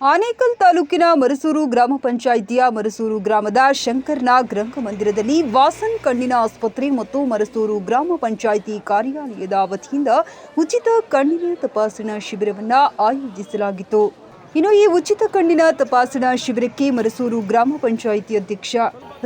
ಆನೇಕಲ್ ತಾಲೂಕಿನ ಮರಸೂರು ಗ್ರಾಮ ಪಂಚಾಯಿತಿಯ ಮರಸೂರು ಗ್ರಾಮದ ಶಂಕರ್ನಾಗ್ ರಂಗಮಂದಿರದಲ್ಲಿ ವಾಸನ್ ಕಣ್ಣಿನ ಆಸ್ಪತ್ರೆ ಮತ್ತು ಮರಸೂರು ಗ್ರಾಮ ಪಂಚಾಯಿತಿ ಕಾರ್ಯಾಲಯದ ವತಿಯಿಂದ ಉಚಿತ ಕಣ್ಣಿನ ತಪಾಸಣಾ ಶಿಬಿರವನ್ನು ಆಯೋಜಿಸಲಾಗಿತ್ತು. ಇನ್ನು ಈ ಉಚಿತ ಕಣ್ಣಿನ ತಪಾಸಣಾ ಶಿಬಿರಕ್ಕೆ ಮರಸೂರು ಗ್ರಾಮ ಪಂಚಾಯಿತಿ ಅಧ್ಯಕ್ಷ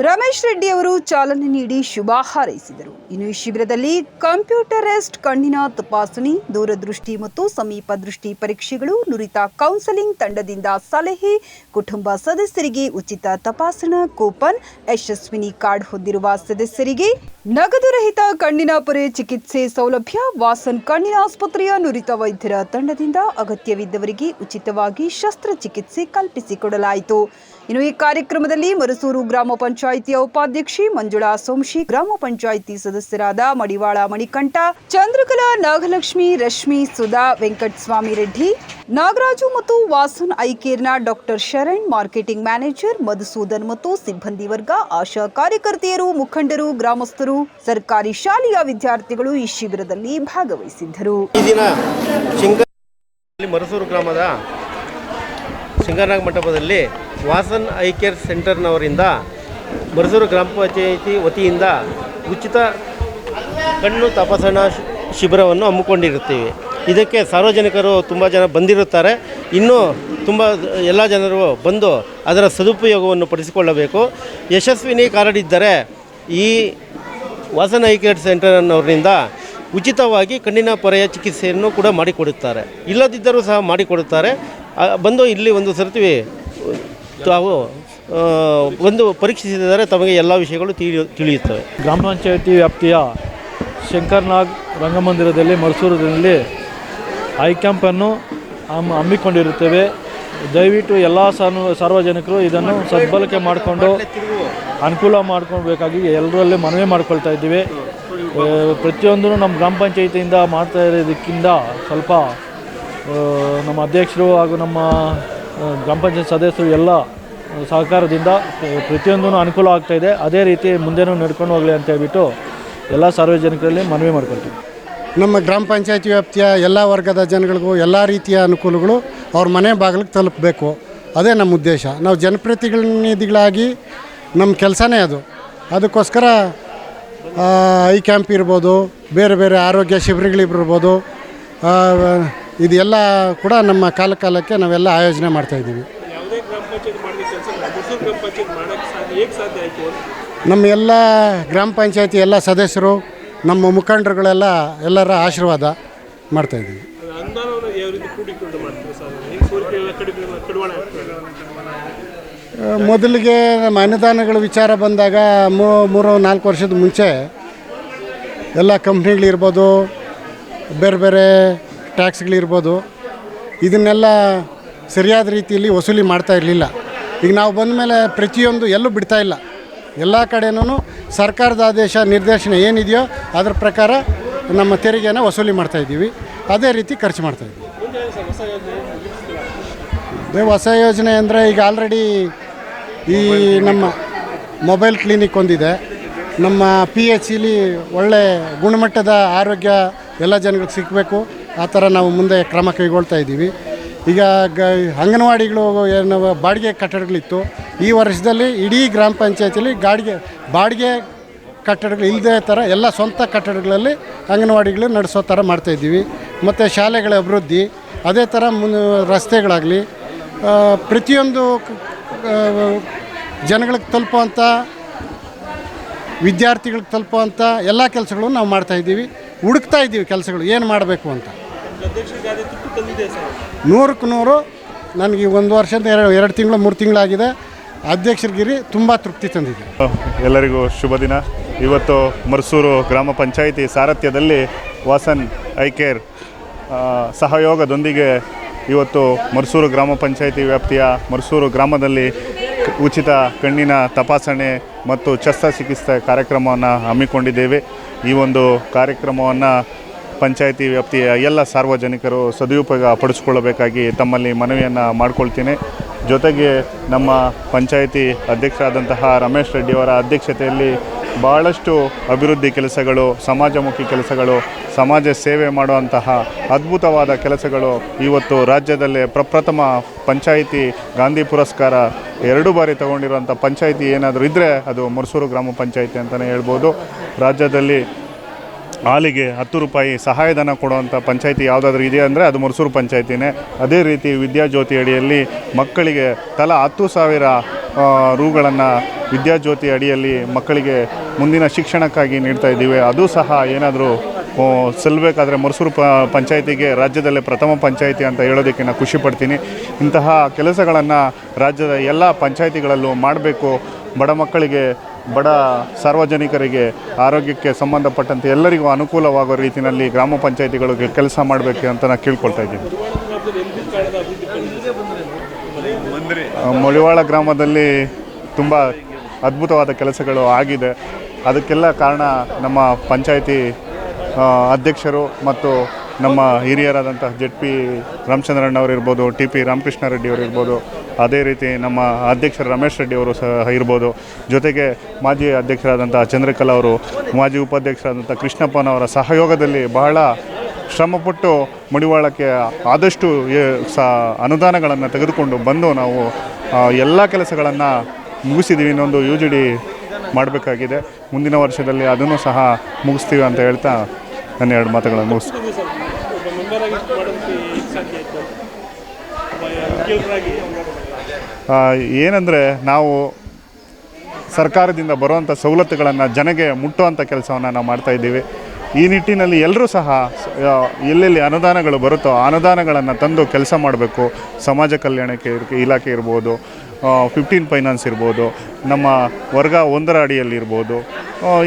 ರಮೇಶ್ ರೆಡ್ಡಿ ಅವರು ಚಾಲನೆ ನೀಡಿ ಶುಭ ಹಾರೈಸಿದರು. ಇನ್ನು ಈ ಶಿಬಿರದಲ್ಲಿ ಕಂಪ್ಯೂಟರೈಸ್ಡ್ ಕಣ್ಣಿನ ತಪಾಸಣೆ, ದೂರದೃಷ್ಟಿ ಮತ್ತು ಸಮೀಪ ದೃಷ್ಟಿ ಪರೀಕ್ಷೆಗಳು, ನುರಿತ ಕೌನ್ಸೆಲಿಂಗ್ ತಂಡದಿಂದ ಸಲಹೆ, ಕುಟುಂಬ ಸದಸ್ಯರಿಗೆ ಉಚಿತ ತಪಾಸಣಾ ಕೂಪನ್, ಯಶಸ್ವಿನಿ ಕಾರ್ಡ್ ಹೊಂದಿರುವ ಸದಸ್ಯರಿಗೆ ನಗದು ರಹಿತ ಕಣ್ಣಿನ ಪೊರೆ ಚಿಕಿತ್ಸೆ ಸೌಲಭ್ಯ, ವಾಸನ್ ಕಣ್ಣಿನ ಆಸ್ಪತ್ರೆಯ ನುರಿತ ವೈದ್ಯರ ತಂಡದಿಂದ ಅಗತ್ಯವಿದ್ದವರಿಗೆ ಉಚಿತವಾಗಿ ಶಸ್ತ್ರಚಿಕಿತ್ಸೆ ಕಲ್ಪಿಸಿಕೊಡಲಾಯಿತು. ಇನ್ನು ಈ ಕಾರ್ಯಕ್ರಮದಲ್ಲಿ ಮರಸೂರು ಗ್ರಾಮ ಪಂಚಾಯಿತಿಯ ಉಪಾಧ್ಯಕ್ಷೆ ಮಂಜುಳಾ ಸೋಮಶಿ, ಗ್ರಾಮ ಪಂಚಾಯಿತಿ ಸದಸ್ಯರಾದ ಮಡಿವಾಳ ಮಣಿಕಂಠ, ಚಂದ್ರಕಲಾ ನಾಗಲಕ್ಷ್ಮಿ, ರಶ್ಮಿ ಸುಧಾ, ವೆಂಕಟಸ್ವಾಮಿ ರೆಡ್ಡಿ, ನಾಗರಾಜು ಮತ್ತು Vasan ಐಕೇರ್ನ doctor Sharan, marketing manager Madhusudan ಮತ್ತು ಸಿಬ್ಬಂದಿ ವರ್ಗ, ಆಶಾ ಕಾರ್ಯಕರ್ತೆಯರು, ಮುಖಂಡರು, ಗ್ರಾಮಸ್ಥರು, ಸರ್ಕಾರಿ ಶಾಲೆಯ ವಿದ್ಯಾರ್ಥಿಗಳು ಈ ಶಿಬಿರದಲ್ಲಿ ಭಾಗವಹಿಸಿದ್ದರು. ಮರಸೂರು ಗ್ರಾಮದ ಶಿಂಗನಾಗ ಮಂಟಪದಲ್ಲಿ ವಾಸನ್ ಐ ಕೇರ್ ಸೆಂಟರ್ನವರಿಂದ ಮರಸೂರು ಗ್ರಾಮ ಪಂಚಾಯಿತಿ ವತಿಯಿಂದ ಉಚಿತ ಕಣ್ಣು ತಪಾಸಣಾ ಶಿಬಿರವನ್ನು ಹಮ್ಮಿಕೊಂಡಿರುತ್ತೀವಿ. ಇದಕ್ಕೆ ಸಾರ್ವಜನಿಕರು ತುಂಬ ಜನ ಬಂದಿರುತ್ತಾರೆ. ಇನ್ನೂ ತುಂಬ ಎಲ್ಲ ಜನರು ಬಂದು ಅದರ ಸದುಪಯೋಗವನ್ನು ಪಡಿಸಿಕೊಳ್ಳಬೇಕು. ಯಶಸ್ವಿನಿ ಕಾರ್ಡ್ ಇದ್ದರೆ ಈ ವಾಸನ ಐ ಕೇರ್ ಸೆಂಟರ್ನವರಿಂದ ಉಚಿತವಾಗಿ ಕಣ್ಣಿನ ಪೊರೆಯ ಚಿಕಿತ್ಸೆಯನ್ನು ಕೂಡ ಮಾಡಿಕೊಡುತ್ತಾರೆ. ಇಲ್ಲದಿದ್ದರೂ ಸಹ ಮಾಡಿಕೊಡುತ್ತಾರೆ. ಬಂದು ಇಲ್ಲಿ ಒಂದು ಸರ್ತಿ, ತಾವು ಒಂದು ಪರೀಕ್ಷಿಸಿದರೆ ತಮಗೆ ಎಲ್ಲ ವಿಷಯಗಳು ತಿಳಿಯು, ತಿಳಿಯುತ್ತವೆ. ಗ್ರಾಮ ಪಂಚಾಯತಿ ವ್ಯಾಪ್ತಿಯ ಶಂಕರ್ನಾಗ್ ರಂಗಮಂದಿರದಲ್ಲಿ, ಮೈಸೂರಿನಲ್ಲಿ ಐ ಕ್ಯಾಂಪನ್ನು ಹಮ್ ಹಮ್ಮಿಕೊಂಡಿರುತ್ತೇವೆ. ದಯವಿಟ್ಟು ಎಲ್ಲ ಸಾರ್ವ ಸಾರ್ವಜನಿಕರು ಇದನ್ನು ಸದ್ಬಳಕೆ ಮಾಡಿಕೊಂಡು, ಅನುಕೂಲ ಮಾಡ್ಕೊಳ್ಬೇಕಾಗಿ ಎಲ್ಲರಲ್ಲಿ ಮನವಿ ಮಾಡ್ಕೊಳ್ತಾ ಇದ್ದೀವಿ. ಪ್ರತಿಯೊಂದೂ ನಮ್ಮ ಗ್ರಾಮ ಪಂಚಾಯತಿಯಿಂದ ಮಾಡ್ತಾ ಇರೋದಕ್ಕಿಂತ ಸ್ವಲ್ಪ ನಮ್ಮ ಅಧ್ಯಕ್ಷರು ಹಾಗೂ ನಮ್ಮ ಗ್ರಾಮ ಪಂಚಾಯತ್ ಸದಸ್ಯರು ಎಲ್ಲ ಸಹಕಾರದಿಂದ ಪ್ರತಿಯೊಂದೂ ಅನುಕೂಲ ಆಗ್ತಾ ಇದೆ. ಅದೇ ರೀತಿ ಮುಂದೆನೂ ನಡ್ಕೊಂಡು ಹೋಗಲಿ ಅಂತ ಹೇಳ್ಬಿಟ್ಟು ಎಲ್ಲ ಸಾರ್ವಜನಿಕರಲ್ಲಿ ಮನವಿ ಮಾಡ್ಕೊಳ್ತೀವಿ. ನಮ್ಮ ಗ್ರಾಮ ಪಂಚಾಯತಿ ವ್ಯಾಪ್ತಿಯ ಎಲ್ಲ ವರ್ಗದ ಜನಗಳಿಗೂ ಎಲ್ಲ ರೀತಿಯ ಅನುಕೂಲಗಳು ಅವ್ರ ಮನೆ ಬಾಗಿಲಿಗೆ ತಲುಪಬೇಕು. ಅದೇ ನಮ್ಮ ಉದ್ದೇಶ. ನಾವು ಜನಪ್ರತಿನಿಧಿಗಳಾಗಿ ನಮ್ಮ ಕೆಲಸನೇ ಅದು. ಅದಕ್ಕೋಸ್ಕರ ಐ ಕ್ಯಾಂಪ್ ಇರ್ಬೋದು, ಬೇರೆ ಬೇರೆ ಆರೋಗ್ಯ ಶಿಬಿರಗಳಿರ್ಬೋದು ಇದೆಲ್ಲ ಕೂಡ ನಮ್ಮ ಕಾಲ ಕಾಲಕ್ಕೆ ನಾವೆಲ್ಲ ಆಯೋಜನೆ ಮಾಡ್ತಾಯಿದ್ದೀವಿ ನಮ್ಮ ಎಲ್ಲ ಗ್ರಾಮ ಪಂಚಾಯತಿ ಎಲ್ಲ ಸದಸ್ಯರು ನಮ್ಮ ಮುಖಂಡರುಗಳೆಲ್ಲ ಎಲ್ಲರ ಆಶೀರ್ವಾದ ಮಾಡ್ತಾಯಿದ್ದೀವಿ ಇದ್ದೀವಿ. ಮೊದಲಿಗೆ ನಮ್ಮ ಅನುದಾನಗಳ ವಿಚಾರ ಬಂದಾಗ ಮೂರು ನಾಲ್ಕು ವರ್ಷದ ಮುಂಚೆ ಎಲ್ಲ ಕಂಪ್ನಿಗಳಿರ್ಬೋದು ಬೇರೆ ಬೇರೆ ಟ್ಯಾಕ್ಸ್ಗಳಿರ್ಬೋದು. ಇದನ್ನೆಲ್ಲ ಸರಿಯಾದ ರೀತಿಯಲ್ಲಿ ವಸೂಲಿ ಮಾಡ್ತಾ ಇರಲಿಲ್ಲ. ಈಗ ನಾವು ಬಂದ ಮೇಲೆ ಪ್ರತಿಯೊಂದು ಎಲ್ಲೂ ಬಿಡ್ತಾ ಇಲ್ಲ. ಎಲ್ಲ ಕಡೆನೂ ಸರ್ಕಾರದ ಆದೇಶ, ನಿರ್ದೇಶನ ಏನಿದೆಯೋ ಅದರ ಪ್ರಕಾರ ನಮ್ಮ ತೆರಿಗೆನ ವಸೂಲಿ ಮಾಡ್ತಾ ಇದ್ದೀವಿ. ಅದೇ ರೀತಿ ಖರ್ಚು ಮಾಡ್ತಾ ಇದ್ದೀವಿ. ಹೊಸ ಯೋಜನೆ ಅಂದರೆ ಈಗ ಆಲ್ರೆಡಿ ಈ ನಮ್ಮ ಮೊಬೈಲ್ ಕ್ಲಿನಿಕ್ ಒಂದಿದೆ. ನಮ್ಮ ಪಿ ಎಚ್ ಇಲಿ ಒಳ್ಳೆ ಗುಣಮಟ್ಟದ ಆರೋಗ್ಯ ಎಲ್ಲ ಜನಗಳಿಗೆ ಸಿಗಬೇಕು. ಆ ಥರ ನಾವು ಮುಂದೆ ಕ್ರಮ ಕೈಗೊಳ್ತಾ ಇದ್ದೀವಿ. ಈಗ ಗ, ಅಂಗನವಾಡಿಗಳು ಏನು ಬಾಡಿಗೆ ಕಟ್ಟಡಗಳಿತ್ತು. ಈ ವರ್ಷದಲ್ಲಿ ಇಡೀ ಗ್ರಾಮ ಪಂಚಾಯತಿಯಲ್ಲಿ ಗಾಡಿಗೆ, ಬಾಡಿಗೆ ಕಟ್ಟಡಗಳು ಇಲ್ಲದೆ ಥರ ಎಲ್ಲ ಸ್ವಂತ ಕಟ್ಟಡಗಳಲ್ಲಿ ಅಂಗನವಾಡಿಗಳು ನಡೆಸೋ ಥರ ಮಾಡ್ತಾಯಿದ್ದೀವಿ ಮತ್ತು ಶಾಲೆಗಳ ಅಭಿವೃದ್ಧಿ, ಅದೇ ಥರ ಮುನ್, ರಸ್ತೆಗಳಾಗಲಿ ಪ್ರತಿಯೊಂದು ಜನಗಳಿಗೆ ತಲುಪುವಂಥ, ವಿದ್ಯಾರ್ಥಿಗಳಿಗೆ ತಲುಪುವಂಥ ಎಲ್ಲ ಕೆಲಸಗಳನ್ನು ನಾವು ಮಾಡ್ತಾಯಿದ್ದೀವಿ ಹುಡುಕ್ತಾ ಇದ್ದೀವಿ ಕೆಲಸಗಳು, ಏನು ಮಾಡಬೇಕು ಅಂತ. ನೂರಕ್ಕೆ ನೂರು ನನಗೆ ಒಂದು ವರ್ಷದ ಎರಡು ಎರಡು ತಿಂಗಳು ಮೂರು ತಿಂಗಳಾಗಿದೆ. ಅಧ್ಯಕ್ಷರಿಗಿರಿ ತುಂಬ ತೃಪ್ತಿ ತಂದಿದೆ ಎಲ್ಲರಿಗೂ ಶುಭ ದಿನ. ಇವತ್ತು ಮರ್ಸೂರು ಗ್ರಾಮ ಪಂಚಾಯಿತಿ ಸಾರಥ್ಯದಲ್ಲಿ ವಾಸನ್ ಐ ಕೇರ್ ಸಹಯೋಗದೊಂದಿಗೆ ಇವತ್ತು ಮರಸೂರು ಗ್ರಾಮ ಪಂಚಾಯಿತಿ ವ್ಯಾಪ್ತಿಯ ಮರ್ಸೂರು ಗ್ರಾಮದಲ್ಲಿ ಉಚಿತ ಕಣ್ಣಿನ ತಪಾಸಣೆ ಮತ್ತು ಶಸ್ತ್ರಚಿಕಿತ್ಸೆ ಕಾರ್ಯಕ್ರಮವನ್ನು ಹಮ್ಮಿಕೊಂಡಿದ್ದೇವೆ. ಈ ಒಂದು ಕಾರ್ಯಕ್ರಮವನ್ನು ಪಂಚಾಯಿತಿ ವ್ಯಾಪ್ತಿಯ ಎಲ್ಲ ಸಾರ್ವಜನಿಕರು ಸದುಪಯೋಗ ಪಡಿಸ್ಕೊಳ್ಳಬೇಕಾಗಿ ತಮ್ಮಲ್ಲಿ ಮನವಿಯನ್ನು ಮಾಡಿಕೊಳ್ತೀನಿ. ಜೊತೆಗೆ ನಮ್ಮ ಪಂಚಾಯಿತಿ ಅಧ್ಯಕ್ಷರಾದಂತಹ ರಮೇಶ್ ರೆಡ್ಡಿಯವರ ಅಧ್ಯಕ್ಷತೆಯಲ್ಲಿ ಭಾಳಷ್ಟು ಅಭಿವೃದ್ಧಿ ಕೆಲಸಗಳು, ಸಮಾಜಮುಖಿ ಕೆಲಸಗಳು, ಸಮಾಜ ಸೇವೆ ಮಾಡುವಂತಹ ಅದ್ಭುತವಾದ ಕೆಲಸಗಳು ಇವತ್ತು ರಾಜ್ಯದಲ್ಲೇ ಪ್ರಪ್ರಥಮ ಪಂಚಾಯಿತಿ ಗಾಂಧಿ ಪುರಸ್ಕಾರ ಎರಡು ಬಾರಿ ತಗೊಂಡಿರುವಂಥ ಪಂಚಾಯಿತಿ ಏನಾದರೂ ಇದ್ದರೆ ಅದು ಮರ್ಸೂರು ಗ್ರಾಮ ಪಂಚಾಯಿತಿ ಅಂತಲೇ ಹೇಳ್ಬೋದು. ರಾಜ್ಯದಲ್ಲಿ ಹಾಲಿಗೆ ಹತ್ತು ರೂಪಾಯಿ ಸಹಾಯಧನ ಕೊಡುವಂಥ ಪಂಚಾಯಿತಿ ಯಾವುದಾದ್ರೂ ಇದೆಯಾ ಅಂದರೆ ಅದು ಮರ್ಸೂರು ಪಂಚಾಯಿತಿನೇ. ಅದೇ ರೀತಿ ವಿದ್ಯಾಜ್ಯೋತಿ ಅಡಿಯಲ್ಲಿ ಮಕ್ಕಳಿಗೆ ತಲಾ ಹತ್ತು ಸಾವಿರ ರೂಗಳನ್ನು ವಿದ್ಯಾಜ್ಯೋತಿ ಅಡಿಯಲ್ಲಿ ಮಕ್ಕಳಿಗೆ ಮುಂದಿನ ಶಿಕ್ಷಣಕ್ಕಾಗಿ ನೀಡ್ತಾ ಇದ್ದೀವಿ. ಅದು ಸಹ ಏನಾದರೂ ಸಲ್ಲಬೇಕಾದ್ರೆ ಮರ್ಸೂರು ಪ, ಪಂಚಾಯಿತಿಗೆ ರಾಜ್ಯದಲ್ಲೇ ಪ್ರಥಮ ಪಂಚಾಯಿತಿ ಅಂತ ಹೇಳೋದಕ್ಕೆ ನಾನು ಖುಷಿ ಪಡ್ತೀನಿ. ಇಂತಹ ಕೆಲಸಗಳನ್ನು ರಾಜ್ಯದ ಎಲ್ಲ ಪಂಚಾಯಿತಿಗಳಲ್ಲೂ ಮಾಡಬೇಕು. ಬಡ ಮಕ್ಕಳಿಗೆ ಬಡ ಸಾರ್ವಜನಿಕರಿಗೆ ಆರೋಗ್ಯಕ್ಕೆ ಸಂಬಂಧಪಟ್ಟಂತೆ ಎಲ್ಲರಿಗೂ ಅನುಕೂಲವಾಗೋ ರೀತಿಯಲ್ಲಿ ಗ್ರಾಮ ಪಂಚಾಯಿತಿಗಳು ಕೆಲಸ ಮಾಡಬೇಕು ಅಂತ ನಾನು ಕೇಳ್ಕೊಳ್ತಾ ಇದ್ದೀನಿ. ಮೊಳಿವಾಳ ಗ್ರಾಮದಲ್ಲಿ ತುಂಬ ಅದ್ಭುತವಾದ ಕೆಲಸಗಳು ಆಗಿದೆ. ಅದಕ್ಕೆಲ್ಲ ಕಾರಣ ನಮ್ಮ ಪಂಚಾಯಿತಿ ಅಧ್ಯಕ್ಷರು ಮತ್ತು ನಮ್ಮ ಹಿರಿಯರಾದಂತಹ ಜೆಡ್ ಪಿ ರಾಮಚಂದ್ರಣ್ಣವರು ಇರ್ಬೋದು ಟಿ ಪಿ ರಾಮಕೃಷ್ಣ ರೆಡ್ಡಿ ಇರ್ಬೋದು ಅದೇ ರೀತಿ ನಮ್ಮ ಅಧ್ಯಕ್ಷ ರಮೇಶ್ ರೆಡ್ಡಿ ಅವರು ಸಹ ಇರ್ಬೋದು. ಜೊತೆಗೆ ಮಾಜಿ ಅಧ್ಯಕ್ಷರಾದಂಥ ಚಂದ್ರಕಲಾ ಅವರು, ಮಾಜಿ ಉಪಾಧ್ಯಕ್ಷರಾದಂಥ ಕೃಷ್ಣಪ್ಪನವರ ಸಹಯೋಗದಲ್ಲಿ ಬಹಳ ಶ್ರಮಪಟ್ಟು ಮಡಿವಾಳಕ್ಕೆ ಆದಷ್ಟು ಅನುದಾನಗಳನ್ನು ತೆಗೆದುಕೊಂಡು ಬಂದು ನಾವು ಎಲ್ಲ ಕೆಲಸಗಳನ್ನು ಮುಗಿಸಿದ್ದೀವಿ ಇನ್ನೊಂದು ಯು ಜಿ ಡಿ ಮಾಡಬೇಕಾಗಿದೆ. ಮುಂದಿನ ವರ್ಷದಲ್ಲಿ ಅದನ್ನು ಸಹ ಮುಗಿಸ್ತೀವಿ ಅಂತ ಹೇಳ್ತಾ ನನ್ನ ಎರಡು ಮಾತುಗಳನ್ನು ಮುಗಿಸ್ತೀನಿ ಏನಂದರೆ ನಾವು ಸರ್ಕಾರದಿಂದ ಬರುವಂಥ ಸವಲತ್ತುಗಳನ್ನು ಜನಗೆ ಮುಟ್ಟುವಂಥ ಕೆಲಸವನ್ನು ನಾವು ಮಾಡ್ತಾ ಇದ್ದೀವಿ. ಈ ನಿಟ್ಟಿನಲ್ಲಿ ಎಲ್ಲರೂ ಸಹ ಎಲ್ಲೆಲ್ಲಿ ಅನುದಾನಗಳು ಬರುತ್ತೋ ಆ ಅನುದಾನಗಳನ್ನು ತಂದು ಕೆಲಸ ಮಾಡಬೇಕು. ಸಮಾಜ ಕಲ್ಯಾಣಕ್ಕೆ ಇಲಾಖೆ ಇರ್ಬೋದು ಫಿಫ್ಟೀನ್ ಫೈನಾನ್ಸ್ ಇರ್ಬೋದು, ನಮ್ಮ ವರ್ಗ ಒಂದರ ಅಡಿಯಲ್ಲಿ ಇರ್ಬೋದು.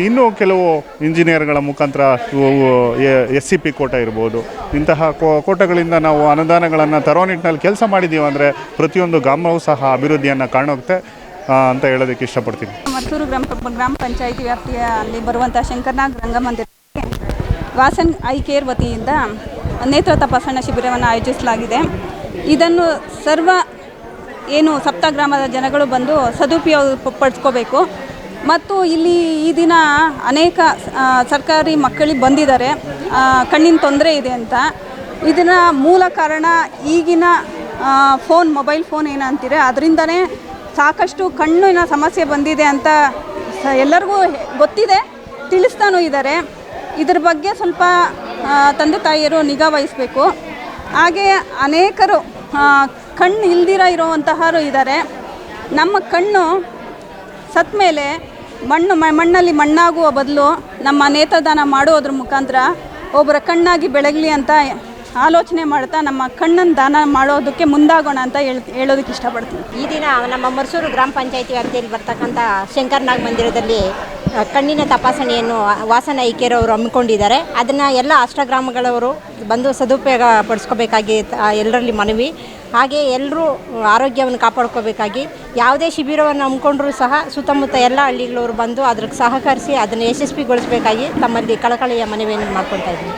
ಇನ್ನೂ ಕೆಲವು ಇಂಜಿನಿಯರ್ಗಳ ಮುಖಾಂತರ ಎಸ್ ಸಿ ಪಿ ಕೋಟ ಇರ್ಬೋದು. ಇಂತಹ ಕೋಟಗಳಿಂದ ನಾವು ಅನುದಾನಗಳನ್ನು ತರೋ ನಿಟ್ಟಿನಲ್ಲಿ ಕೆಲಸ ಮಾಡಿದ್ದೀವಿ ಅಂದರೆ ಪ್ರತಿಯೊಂದು ಗ್ರಾಮವೂ ಸಹ ಅಭಿವೃದ್ಧಿಯನ್ನು ಕಾಣೋಗುತ್ತೆ ಅಂತ ಹೇಳೋದಕ್ಕೆ ಇಷ್ಟಪಡ್ತೀನಿ. ಮತ್ತೂರು ಗ್ರಾಮ ಗ್ರಾಮ ಪಂಚಾಯಿತಿ ವ್ಯಾಪ್ತಿಯ ಅಲ್ಲಿ ಬರುವಂಥ ಶಂಕರ್ನಾಗ್ ರಂಗಮಂದಿರ ವಾಸನ್ ಐ ಕೇರ್ ವತಿಯಿಂದ ನೇತ್ರ ತಪಾಸಣಾ ಶಿಬಿರವನ್ನು ಆಯೋಜಿಸಲಾಗಿದೆ. ಇದನ್ನು ಸರ್ವ ಏನು ಸಪ್ತ ಗ್ರಾಮದ ಜನಗಳು ಬಂದು ಸದುಪಯೋಗ ಪಡಿಸ್ಕೋಬೇಕು. ಮತ್ತು ಇಲ್ಲಿ ಈ ದಿನ ಅನೇಕ ಸರ್ಕಾರಿ ಮಕ್ಕಳಿಗೆ ಬಂದಿದ್ದಾರೆ. ಕಣ್ಣಿನ ತೊಂದರೆ ಇದೆ ಅಂತ. ಇದನ್ನ ಮೂಲ ಕಾರಣ ಈಗಿನ ಫೋನ್, ಮೊಬೈಲ್ ಫೋನ್ ಏನಂತೀರ ಅದರಿಂದನೇ ಸಾಕಷ್ಟು ಕಣ್ಣಿನ ಸಮಸ್ಯೆ ಬಂದಿದೆ ಅಂತ ಎಲ್ಲರಿಗೂ ಗೊತ್ತಿದೆ. ತಿಳಿಸ್ತಾನೂ ಇದ್ದಾರೆ. ಇದ್ರ ಬಗ್ಗೆ ಸ್ವಲ್ಪ ತಂದೆ ತಾಯಿಯರು ನಿಗಾ ವಹಿಸಬೇಕು. ಹಾಗೆ ಅನೇಕರು ಕಣ್ಣು ಇಲ್ದಿರ ಇರೋವಂತಹರು ಇದ್ದಾರೆ. ನಮ್ಮ ಕಣ್ಣು ಸತ್ತ ಮೇಲೆ ಮಣ್ಣು ಮಣ್ಣಲ್ಲಿ ಮಣ್ಣಾಗುವ ಬದಲು ನಮ್ಮ ನೇತ್ರದಾನ ಮಾಡುವುದ್ರ ಮುಖಾಂತರ ಒಬ್ಬರ ಕಣ್ಣಾಗಿ ಬೆಳಗಲಿ ಅಂತ ಆಲೋಚನೆ ಮಾಡ್ತಾ ನಮ್ಮ ಕಣ್ಣನ್ನು ದಾನ ಮಾಡೋದಕ್ಕೆ ಮುಂದಾಗೋಣ ಅಂತ ಹೇಳ್ ಹೇಳೋದಕ್ಕೆ ಇಷ್ಟಪಡ್ತೀನಿ. ಈ ದಿನ ನಮ್ಮ ಮರ್ಸೂರು ಗ್ರಾಮ ಪಂಚಾಯತಿ ವ್ಯಾಪ್ತಿಯಲ್ಲಿ ಬರ್ತಕ್ಕಂಥ ಶಂಕರ್ನಾಗ್ ಮಂದಿರದಲ್ಲಿ ಕಣ್ಣಿನ ತಪಾಸಣೆಯನ್ನು ವಾಸನ ಐಕ್ಯರವರು ಹಮ್ಮಿಕೊಂಡಿದ್ದಾರೆ. ಅದನ್ನು ಎಲ್ಲ ಅಷ್ಟಗ್ರಾಮಗಳವರು ಬಂದು ಸದುಪಯೋಗ ಪಡಿಸ್ಕೋಬೇಕಾಗಿ ಎಲ್ಲರಲ್ಲಿ ಮನವಿ. ಹಾಗೆ ಎಲ್ಲರೂ ಆರೋಗ್ಯವನ್ನು ಕಾಪಾಡ್ಕೋಬೇಕಾಗಿ ಯಾವುದೇ ಶಿಬಿರವನ್ನು ಹಮ್ಮಿಕೊಂಡ್ರೂ ಸಹ ಸುತ್ತಮುತ್ತ ಎಲ್ಲ ಹಳ್ಳಿಗಳವರು ಬಂದು ಅದಕ್ಕೆ ಸಹಕರಿಸಿ ಅದನ್ನು ಯಶಸ್ವಿಗೊಳಿಸಬೇಕಾಗಿ ತಮ್ಮಲ್ಲಿ ಕಳಕಳಿಯ ಮನವಿಯನ್ನು ಮಾಡ್ಕೊಳ್ತಾ ಇದ್ದೀನಿ.